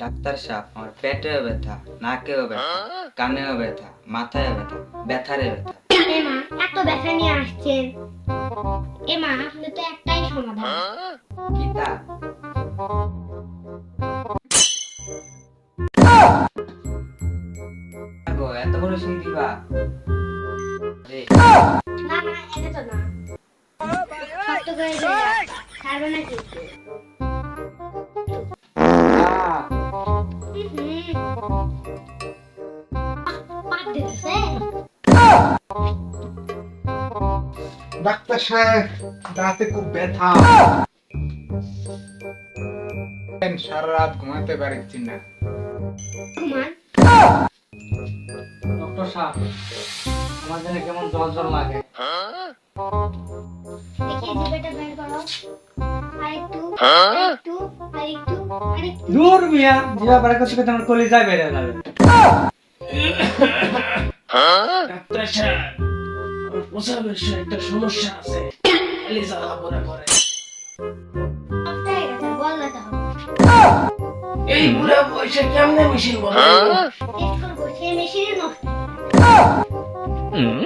Doctor সাহেব আমার পেটেও ব্যথা নাকেও ব্যথা কানেও ব্যথা মাথায় ব্যথা ব্যথারে ব্যথা। এমা এত ব্যথা নিয়ে আসছেন। এমা আপনার তো একটাই সমাধান। কি তা? গো, এত বড় সিং দিবা না না এটা তো না। করে। ছাড়বে না কিন্তু। ডাক্তার সাহেব রাতে খুব ব্যথা। সারা রাত ঘুমাতে পারছি না? ডক্টর সাহেব আমার যেন কেমন জল জল লাগে। দেখি জিভেটা বের করো। আরেকটু আরেকটু আরেকটু আরেকটু দূর মিয়া জিবা বাড়া করতে করতে আমার কলিজায় বেড়ে যাবে। ডাক্তার সাহেব আমার প্রসাবের একটা সমস্যা আছে খালি জ্বালা করে হয়ে এই বুড়া বয়সে কেমনে মেশিন বলে? সেই মেশিনে নষ্ট হয়ে।